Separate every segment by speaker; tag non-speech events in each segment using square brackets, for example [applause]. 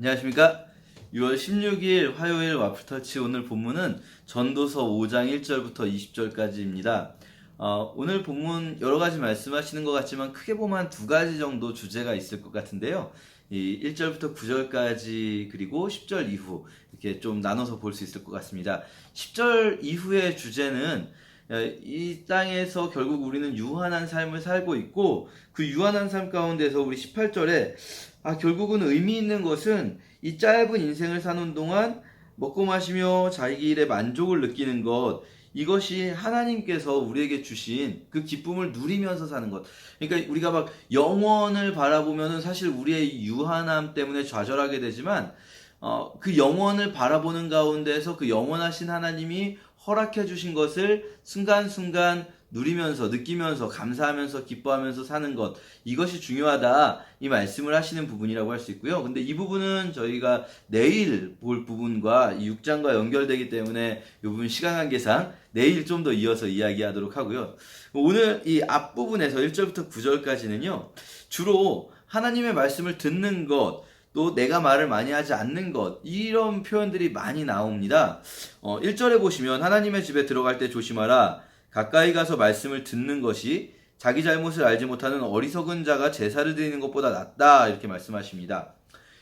Speaker 1: 안녕하십니까. 6월 16일 화요일 와플터치 오늘 본문은 전도서 5장 1절부터 20절까지입니다. 어, 오늘 본문 여러 가지 말씀하시는 것 같지만 크게 보면 한 두 가지 정도 주제가 있을 것 같은데요. 이 1절부터 9절까지 그리고 10절 이후 이렇게 좀 나눠서 볼 수 있을 것 같습니다. 10절 이후의 주제는 어, 이 땅에서 결국 우리는 유한한 삶을 살고 있고 그 유한한 삶 가운데서 우리 18절에 아 결국은 의미 있는 것은 이 짧은 인생을 사는 동안 먹고 마시며 자기 일에 만족을 느끼는 것 이것이 하나님께서 우리에게 주신 그 기쁨을 누리면서 사는 것. 그러니까 우리가 막 영원을 바라보면은 사실 우리의 유한함 때문에 좌절하게 되지만 어, 그 영원을 바라보는 가운데서 그 영원하신 하나님이 허락해 주신 것을 순간순간 누리면서 느끼면서 감사하면서 기뻐하면서 사는 것 이것이 중요하다 이 말씀을 하시는 부분이라고 할 수 있고요. 근데 이 부분은 저희가 내일 볼 부분과 이 6장과 연결되기 때문에 이 부분 시간 관계상 내일 좀 더 이어서 이야기하도록 하고요. 오늘 이 앞부분에서 1절부터 9절까지는요. 주로 하나님의 말씀을 듣는 것 또 내가 말을 많이 하지 않는 것 이런 표현들이 많이 나옵니다. 어, 1절에 보시면 하나님의 집에 들어갈 때 조심하라 가까이 가서 말씀을 듣는 것이 자기 잘못을 알지 못하는 어리석은 자가 제사를 드리는 것보다 낫다 이렇게 말씀하십니다.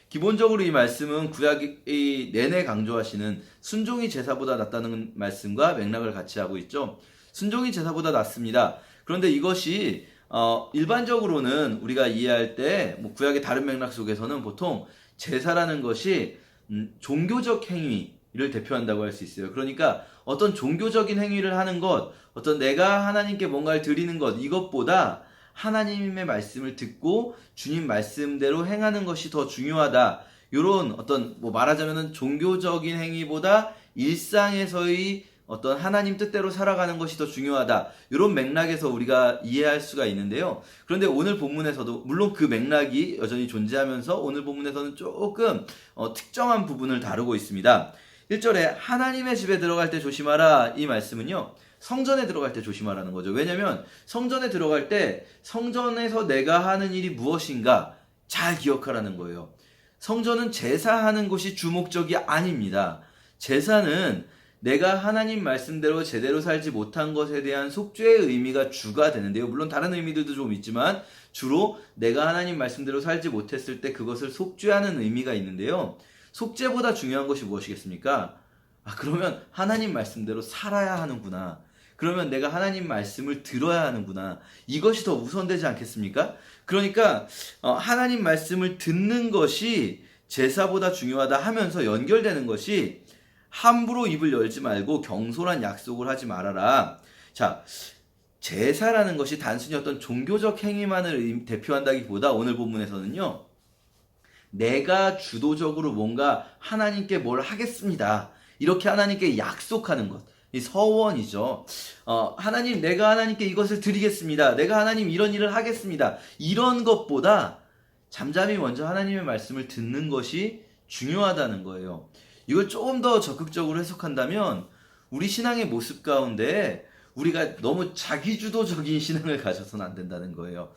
Speaker 1: 기본적으로 이 말씀은 구약이 내내 강조하시는 순종이 제사보다 낫다는 말씀과 맥락을 같이 하고 있죠. 순종이 제사보다 낫습니다. 그런데 이것이 어, 일반적으로는 우리가 이해할 때, 뭐 구약의 다른 맥락 속에서는 보통 제사라는 것이 음, 종교적 행위를 대표한다고 할 수 있어요. 그러니까 어떤 종교적인 행위를 하는 것, 어떤 내가 하나님께 뭔가를 드리는 것, 이것보다 하나님의 말씀을 듣고 주님 말씀대로 행하는 것이 더 중요하다. 이런 어떤 뭐 말하자면은 종교적인 행위보다 일상에서의 어떤 하나님 뜻대로 살아가는 것이 더 중요하다. 이런 맥락에서 우리가 이해할 수가 있는데요. 그런데 오늘 본문에서도 물론 그 맥락이 여전히 존재하면서 오늘 본문에서는 조금 어, 특정한 부분을 다루고 있습니다. 1절에 하나님의 집에 들어갈 때 조심하라 이 말씀은요. 성전에 들어갈 때 조심하라는 거죠. 왜냐면 성전에 들어갈 때 성전에서 내가 하는 일이 무엇인가 잘 기억하라는 거예요. 성전은 제사하는 것이 주목적이 아닙니다. 제사는 내가 하나님 말씀대로 제대로 살지 못한 것에 대한 속죄의 의미가 주가 되는데요. 물론 다른 의미들도 좀 있지만 주로 내가 하나님 말씀대로 살지 못했을 때 그것을 속죄하는 의미가 있는데요. 속죄보다 중요한 것이 무엇이겠습니까? 아, 그러면 하나님 말씀대로 살아야 하는구나. 그러면 내가 하나님 말씀을 들어야 하는구나. 이것이 더 우선되지 않겠습니까? 그러니까 어, 하나님 말씀을 듣는 것이 제사보다 중요하다 하면서 연결되는 것이 함부로 입을 열지 말고 경솔한 약속을 하지 말아라. 자, 제사라는 것이 단순히 어떤 종교적 행위만을 대표한다기보다 오늘 본문에서는요. 내가 주도적으로 뭔가 하나님께 뭘 하겠습니다. 이렇게 하나님께 약속하는 것. 이 서원이죠. 어, 하나님, 내가 하나님께 이것을 드리겠습니다. 내가 하나님 이런 일을 하겠습니다. 이런 것보다 잠잠히 먼저 하나님의 말씀을 듣는 것이 중요하다는 거예요. 이걸 조금 더 적극적으로 해석한다면 우리 신앙의 모습 가운데 우리가 너무 자기주도적인 [laughs] 신앙을 가져서는 안 된다는 거예요.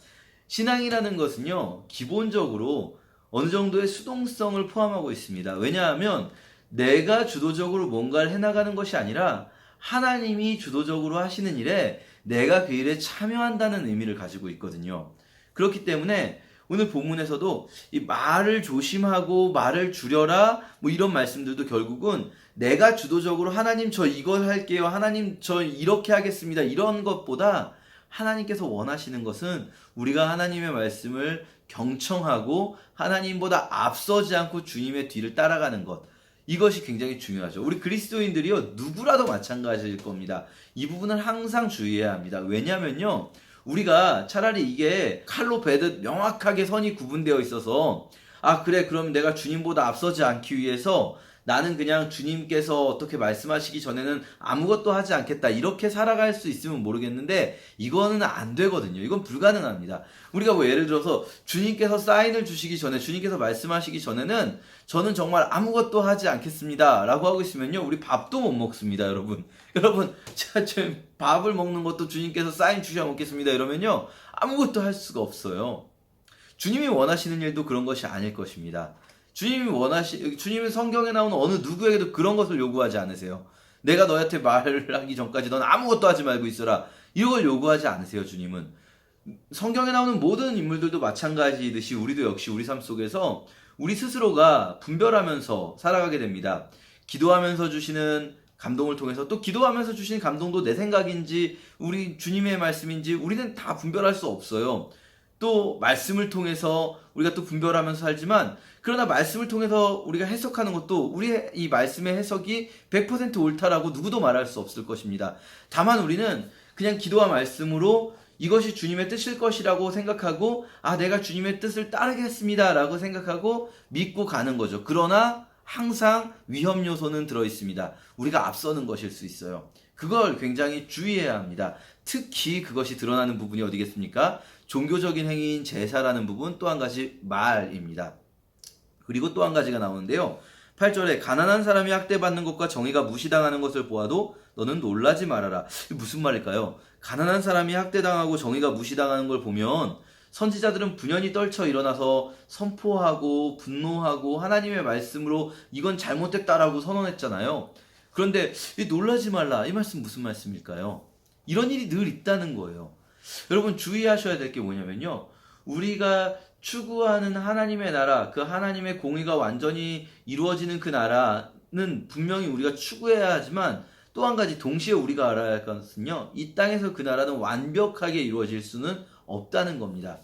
Speaker 1: 신앙이라는 것은요, 기본적으로 어느 정도의 수동성을 포함하고 있습니다. 왜냐하면 내가 주도적으로 뭔가를 해나가는 것이 아니라 하나님이 주도적으로 하시는 일에 내가 그 일에 참여한다는 의미를 가지고 있거든요. 그렇기 때문에 오늘 본문에서도 이 말을 조심하고 말을 줄여라 뭐 이런 말씀들도 결국은 내가 주도적으로 하나님 저 이걸 할게요. 하나님 저 이렇게 하겠습니다. 이런 것보다 하나님께서 원하시는 것은 우리가 하나님의 말씀을 경청하고 하나님보다 앞서지 않고 주님의 뒤를 따라가는 것. 이것이 굉장히 중요하죠. 우리 그리스도인들이요, 누구라도 마찬가지일 겁니다. 이 부분을 항상 주의해야 합니다. 왜냐면요, 우리가 차라리 이게 칼로 베듯 명확하게 선이 구분되어 있어서, 아, 그래, 그럼 내가 주님보다 앞서지 않기 위해서 나는 그냥 주님께서 어떻게 말씀하시기 전에는 아무것도 하지 않겠다. 이렇게 살아갈 수 있으면 모르겠는데, 이거는 안 되거든요. 이건 불가능합니다. 우리가 뭐 예를 들어서 주님께서 사인을 주시기 전에, 주님께서 말씀하시기 전에는 저는 정말 아무것도 하지 않겠습니다. 라고 하고 있으면요. 우리 밥도 못 먹습니다, 여러분. [laughs] 여러분, 제가 지금 밥을 먹는 것도 주님께서 사인 주셔 먹겠습니다. 이러면요. 아무것도 할 수가 없어요. 주님이 원하시는 일도 그런 것이 아닐 것입니다. 주님이 원하시, 주님은 성경에 나오는 어느 누구에게도 그런 것을 요구하지 않으세요. 내가 너한테 말하기 전까지 넌 아무것도 하지 말고 있어라. 이걸 요구하지 않으세요, 주님은. 성경에 나오는 모든 인물들도 마찬가지듯이 우리도 역시 우리 삶 속에서 우리 스스로가 분별하면서 살아가게 됩니다. 기도하면서 주시는 감동을 통해서 또 기도하면서 주시는 감동도 내 생각인지 우리 주님의 말씀인지 우리는 다 분별할 수 없어요. 또 말씀을 통해서 우리가 또 분별하면서 살지만 그러나 말씀을 통해서 우리가 해석하는 것도 우리의 이 말씀의 해석이 100% 옳다라고 누구도 말할 수 없을 것입니다. 다만 우리는 그냥 기도와 말씀으로 이것이 주님의 뜻일 것이라고 생각하고 아 내가 주님의 뜻을 따르겠습니다라고 생각하고 믿고 가는 거죠. 그러나 항상 위험 요소는 들어 있습니다. 우리가 앞서는 것일 수 있어요. 그걸 굉장히 주의해야 합니다. 특히 그것이 드러나는 부분이 어디겠습니까? 종교적인 행위인 제사라는 부분 또 한 가지 말입니다. 그리고 또 한 가지가 나오는데요. 8절에 가난한 사람이 학대받는 것과 정의가 무시당하는 것을 보아도 너는 놀라지 말아라. 무슨 말일까요? 가난한 사람이 학대당하고 정의가 무시당하는 걸 보면 선지자들은 분연히 떨쳐 일어나서 선포하고 분노하고 하나님의 말씀으로 이건 잘못됐다라고 선언했잖아요. 그런데 이 놀라지 말라 이 말씀 무슨 말씀일까요? 이런 일이 늘 있다는 거예요. 여러분 주의하셔야 될 게 뭐냐면요. 우리가 추구하는 하나님의 나라, 그 하나님의 공의가 완전히 이루어지는 그 나라는 분명히 우리가 추구해야 하지만 또 한 가지 동시에 우리가 알아야 할 것은요. 이 땅에서 그 나라는 완벽하게 이루어질 수는 없다는 겁니다.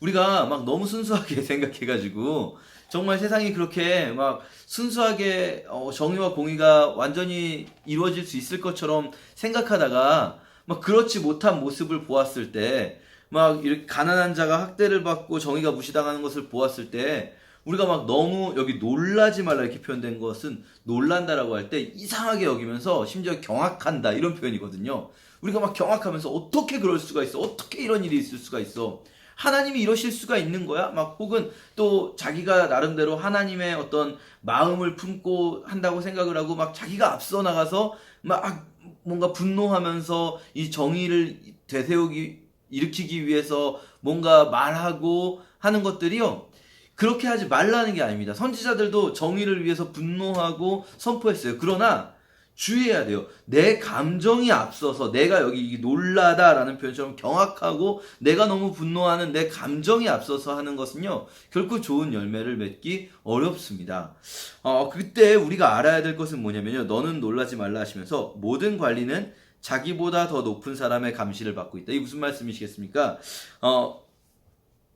Speaker 1: 우리가 막 너무 순수하게 [laughs] 생각해가지고 정말 세상이 그렇게 막 순수하게 어, 정의와 공의가 완전히 이루어질 수 있을 것처럼 생각하다가 막 그렇지 못한 모습을 보았을 때 막 이렇게 가난한 자가 학대를 받고 정의가 무시당하는 것을 보았을 때 우리가 막 너무 여기 놀라지 말라 이렇게 표현된 것은 놀란다라고 할 때 이상하게 여기면서 심지어 경악한다 이런 표현이거든요. 우리가 막 경악하면서 어떻게 그럴 수가 있어? 어떻게 이런 일이 있을 수가 있어? 하나님이 이러실 수가 있는 거야? 막 혹은 또 자기가 나름대로 하나님의 어떤 마음을 품고 한다고 생각을 하고 막 자기가 앞서 나가서 막 뭔가 분노하면서 이 정의를 되세우기 일으키기 위해서 뭔가 말하고 하는 것들이요. 그렇게 하지 말라는 게 아닙니다. 선지자들도 정의를 위해서 분노하고 선포했어요. 그러나 주의해야 돼요. 내 감정이 앞서서 내가 여기 놀라다라는 표현처럼 경악하고 내가 너무 분노하는 내 감정이 앞서서 하는 것은요. 결코 좋은 열매를 맺기 어렵습니다. 어, 그때 우리가 알아야 될 것은 뭐냐면요. 너는 놀라지 말라 하시면서 모든 관리는 자기보다 더 높은 사람의 감시를 받고 있다. 이 무슨 말씀이시겠습니까? 어,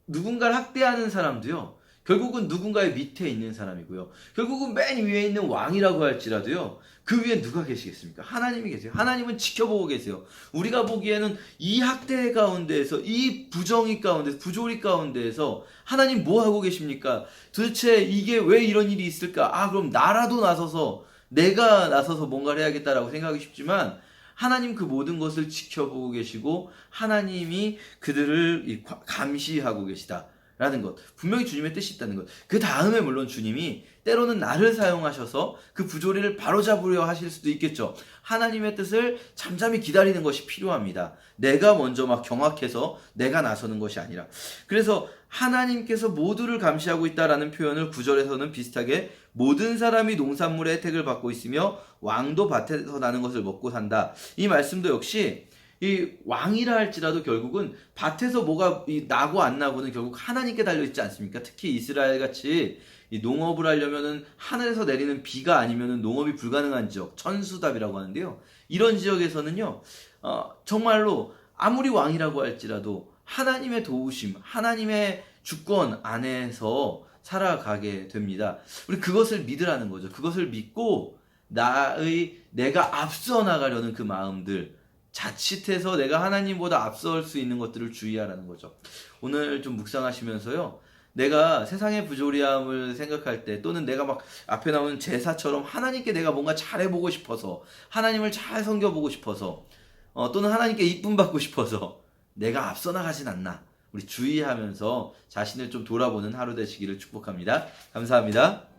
Speaker 1: 누군가를 학대하는 사람도요. 결국은 누군가의 밑에 있는 사람이고요. 결국은 맨 위에 있는 왕이라고 할지라도요. 그 위에 누가 계시겠습니까? 하나님이 계세요. 하나님은 지켜보고 계세요. 우리가 보기에는 이 학대 가운데에서 이 부정의 가운데 부조리 가운데에서 하나님 뭐 하고 계십니까? 도대체 이게 왜 이런 일이 있을까? 아 그럼 나라도 나서서 내가 나서서 뭔가를 해야겠다라고 생각하기 쉽지만 하나님 그 모든 것을 지켜보고 계시고 하나님이 그들을 감시하고 계시다. 라는 것. 분명히 주님의 뜻이 있다는 것. 그 다음에 물론 주님이 때로는 나를 사용하셔서 그 부조리를 바로잡으려 하실 수도 있겠죠. 하나님의 뜻을 잠잠히 기다리는 것이 필요합니다. 내가 먼저 막 경악해서 내가 나서는 것이 아니라. 그래서 하나님께서 모두를 감시하고 있다라는 표현을 구절에서는 비슷하게 모든 사람이 농산물의 혜택을 받고 있으며 왕도 밭에서 나는 것을 먹고 산다. 이 말씀도 역시 이 왕이라 할지라도 결국은 밭에서 뭐가 이 나고 안 나고는 결국 하나님께 달려 있지 않습니까? 특히 이스라엘 같이 이 농업을 하려면은 하늘에서 내리는 비가 아니면은 농업이 불가능한 지역 천수답이라고 하는데요. 이런 지역에서는요, 어, 정말로 아무리 왕이라고 할지라도 하나님의 도우심, 하나님의 주권 안에서 살아가게 됩니다. 우리 그것을 믿으라는 거죠. 그것을 믿고 나의 내가 앞서 나가려는 그 마음들 자칫해서 내가 하나님보다 앞설 수 있는 것들을 주의하라는 거죠. 오늘 좀 묵상하시면서요. 내가 세상의 부조리함을 생각할 때 또는 내가 막 앞에 나오는 제사처럼 하나님께 내가 뭔가 잘해보고 싶어서 하나님을 잘 섬겨보고 싶어서 어, 또는 하나님께 이쁨 받고 싶어서 내가 앞서 나가진 않나 우리 주의하면서 자신을 좀 돌아보는 하루 되시기를 축복합니다. 감사합니다.